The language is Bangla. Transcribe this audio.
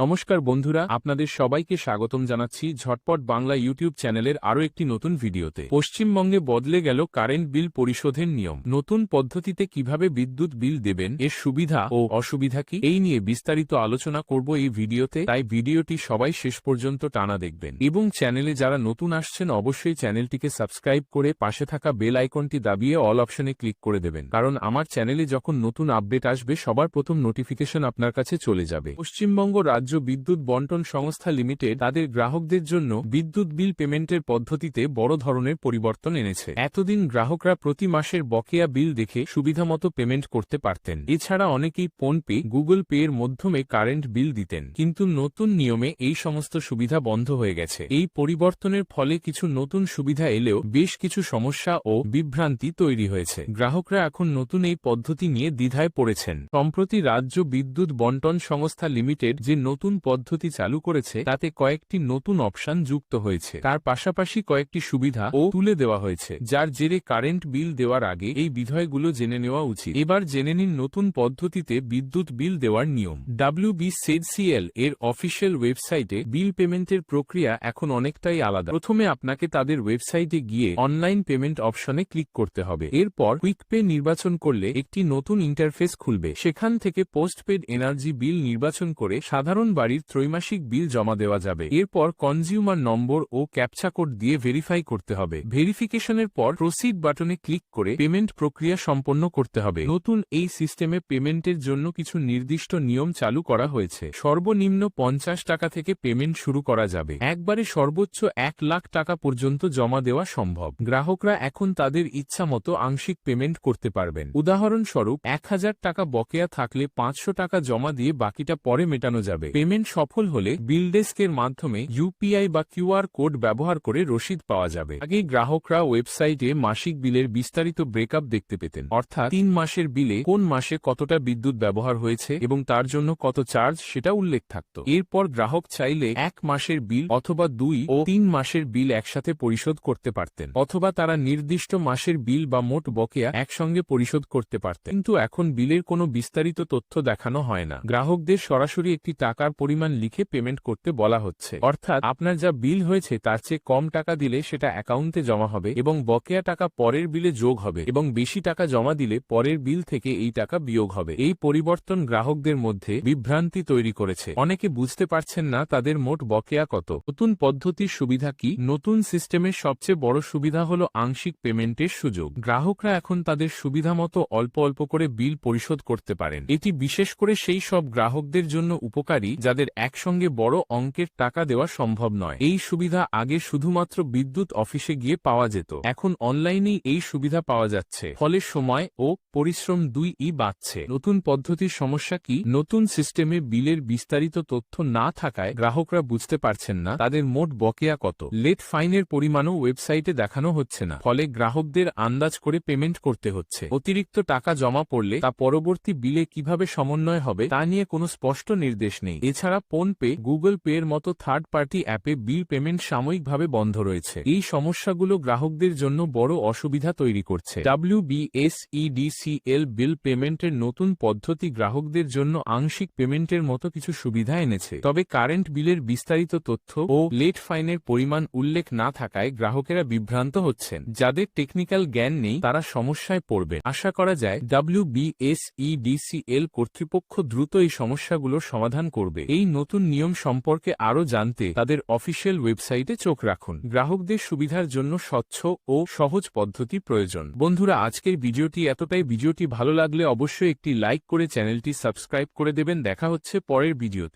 নমস্কার বন্ধুরা, আপনাদের সবাইকে স্বাগতম জানাচ্ছি ঝটপট বাংলা ইউটিউব চ্যানেলের আরও একটি নতুন ভিডিওতে। পশ্চিমবঙ্গে বদলে গেল কারেন্ট বিল পরিশোধের নিয়ম। নতুন পদ্ধতিতে কীভাবে বিদ্যুৎ বিল দেবেন, এর সুবিধা ও অসুবিধা কি, এই নিয়ে বিস্তারিত আলোচনা করব এই ভিডিওতে, তাই ভিডিওটি সবাই শেষ পর্যন্ত টানা দেখবেন। এবং চ্যানেলে যারা নতুন আসছেন, অবশ্যই চ্যানেলটিকে সাবস্ক্রাইব করে পাশে থাকা বেল আইকনটি দাবিয়ে অল অপশনে ক্লিক করে দেবেন। কারণ আমার চ্যানেলে যখন নতুন আপডেট আসবে, সবার প্রথম নোটিফিকেশন আপনার কাছে চলে যাবে। পশ্চিমবঙ্গ রাজ্য বিদ্যুৎ বন্টন সংস্থা লিমিটেড তাদের গ্রাহকদের জন্য বিদ্যুৎ বিল পেমেন্টের পদ্ধতিতে বড় ধরনের পরিবর্তন এনেছে। এতদিন গ্রাহকরা প্রতি মাসের বকেয়া বিল দেখে সুবিধামতো পেমেন্ট করতে পারতেন। এছাড়া অনেকেই ফোনপে গুগল পে এর মাধ্যমে কারেন্ট বিল দিতেন। কিন্তু নতুন নিয়মে এই সমস্ত সুবিধা বন্ধ হয়ে গেছে। এই পরিবর্তনের ফলে কিছু নতুন সুবিধা এলেও বেশ কিছু সমস্যা ও বিভ্রান্তি তৈরি হয়েছে। গ্রাহকরা এখন নতুন এই পদ্ধতি নিয়ে দ্বিধায় পড়েছেন। সম্প্রতি রাজ্য বিদ্যুৎ বন্টন সংস্থা লিমিটেড যে নতুন পদ্ধতি চালু করেছে, তাতে কয়েকটি নতুন অপশন যুক্ত হয়েছে। তার পাশাপাশি কয়েকটি সুবিধা ও তুলে দেওয়া হয়েছে, যার জেরে কারেন্ট বিল দেওয়ার আগে এই বিধয়গুলো জেনে নেওয়া উচিত। এবার জেনে নিন নতুন পদ্ধতিতে বিদ্যুৎ বিল দেওয়ার নিয়ম। ডাব্লিউবিসিএল এর অফিসিয়াল ওয়েবসাইটে বিল পেমেন্টের প্রক্রিয়া এখন অনেকটাই আলাদা। প্রথমে আপনাকে তাদের ওয়েবসাইটে গিয়ে অনলাইন পেমেন্ট অপশনে ক্লিক করতে হবে। এরপর কুইক পে নির্বাচন করলে একটি নতুন ইন্টারফেস খুলবে। সেখান থেকে পোস্টপেড এনার্জি বিল নির্বাচন করে সাধারণ বাড়ির ত্রৈমাসিক বিল জমা দেওয়া যাবে। এরপর কনজিউমার নম্বর ও ক্যাপচা কোড দিয়ে ভেরিফাই করতে হবে। ভেরিফিকেশনের পর প্রসিড বাটনে ক্লিক করে পেমেন্ট প্রক্রিয়া সম্পন্ন করতে হবে। নতুন এই সিস্টেমে পেমেন্টের জন্য কিছু নির্দিষ্ট নিয়ম চালু করা হয়েছে। সর্বনিম্ন পঞ্চাশ টাকা থেকে পেমেন্ট শুরু করা যাবে। একবারে সর্বোচ্চ এক লাখ টাকা পর্যন্ত জমা দেওয়া সম্ভব। গ্রাহকরা এখন তাদের ইচ্ছা মতো আংশিক পেমেন্ট করতে পারবেন। উদাহরণস্বরূপ, এক হাজার টাকা বকেয়া থাকলে পাঁচশো টাকা জমা দিয়ে বাকিটা পরে মেটানো যাবে। পেমেন্ট সফল হলে বিল ডেস্কের মাধ্যমে ইউপিআই বা কিউআর কোড ব্যবহার করে রসিদ পাওয়া যাবে। আগে গ্রাহকরা ওয়েবসাইটে মাসিক বিলের বিস্তারিত ব্রেকআপ দেখতে পেতেন। অর্থাৎ তিন মাসের বিলে কোন মাসে কতটা বিদ্যুৎ ব্যবহার হয়েছে এবং তার জন্য কত চার্জ সেটা উল্লেখ থাকত। এরপর গ্রাহক চাইলে এক মাসের বিল অথবা দুই ও তিন মাসের বিল একসাথে পরিশোধ করতে পারতেন অথবা তারা নির্দিষ্ট মাসের বিল বা মোট বকেয়া একসঙ্গে পরিশোধ করতে পারতেন। কিন্তু এখন বিলের কোনো বিস্তারিত তথ্য দেখানো হয় না। গ্রাহকদের সরাসরি একটি টাকার পরিমাণ লিখে পেমেন্ট করতে বলা হচ্ছে। অর্থাৎ আপনার যা বিল হয়েছে তার চেয়ে কম টাকা দিলে সেটা অ্যাকাউন্টে জমা হবে এবং বকেয়া টাকা পরের বিলে যোগ হবে এবং বেশি টাকা জমা দিলে পরের বিল থেকে এই টাকা বিয়োগ হবে। এই পরিবর্তন গ্রাহকদের মধ্যে বিভ্রান্তি তৈরি করেছে। অনেকে বুঝতে পারছেন না তাদের মোট বকেয়া কত। নতুন পদ্ধতির সুবিধা কি? নতুন সিস্টেমের সবচেয়ে বড় সুবিধা হল আংশিক পেমেন্টের সুযোগ। গ্রাহকরা এখন তাদের সুবিধা মতো অল্প অল্প করে বিল পরিশোধ করতে পারেন। এটি বিশেষ করে সেই সব গ্রাহকদের জন্য উপকারী। যাদের একসঙ্গে বড় অঙ্কের টাকা দেওয়া সম্ভব নয়। এই সুবিধা আগে শুধুমাত্র বিদ্যুৎ অফিসে গিয়ে পাওয়া যেত। এখন অনলাইনেই এই সুবিধা পাওয়া যাচ্ছে। ফলে সময় ও পরিশ্রম দুই ই বাড়ছে। নতুন পদ্ধতির সমস্যা কি? নতুন সিস্টেমে বিলের বিস্তারিত তথ্য না থাকায় গ্রাহকরা বুঝতে পারছেন না তাদের মোট বকেয়া কত। লেট ফাইনের পরিমাণও ওয়েবসাইটে দেখানো হচ্ছে না। ফলে গ্রাহকদের আন্দাজ করে পেমেন্ট করতে হচ্ছে। অতিরিক্ত টাকা জমা পড়লে তা পরবর্তী বিলে কীভাবে সমন্বয় হবে তা নিয়ে কোনো স্পষ্ট নির্দেশ নেই। এছাড়া ফোন পে গুগল পে এর মতো থার্ড পার্টি অ্যাপে বিল পেমেন্ট সাময়িকভাবে বন্ধ রয়েছে। এই সমস্যাগুলো গ্রাহকদের জন্য বড় অসুবিধা তৈরি করছে। ডাব্লিউবিএসইডিসিএল বিল পেমেন্টের নতুন পদ্ধতি গ্রাহকদের জন্য আংশিক পেমেন্টের মতো কিছু সুবিধা এনেছে। তবে কারেন্ট বিলের বিস্তারিত তথ্য ও লেট ফাইনের পরিমাণ উল্লেখ না থাকায় গ্রাহকেরা বিভ্রান্ত হচ্ছেন। যাদের টেকনিক্যাল জ্ঞান নেই, তারা সমস্যায় পড়বে আশা করা যায় ডাব্লিউ বিএসইডিসিএল কর্তৃপক্ষ দ্রুত এই সমস্যাগুলোর সমাধান করবে। এই নতুন নিয়ম সম্পর্কে আরও জানতে তাদের অফিসিয়াল ওয়েবসাইটে চোখ রাখুন। গ্রাহকদের সুবিধার জন্য স্বচ্ছ ও সহজ পদ্ধতি প্রয়োজন। বন্ধুরা, আজকের ভিডিওটি এতটাই। ভিডিওটি ভালো লাগলে অবশ্যই একটি লাইক করে চ্যানেলটি সাবস্ক্রাইব করে দেবেন। দেখা হচ্ছে পরের ভিডিওতে।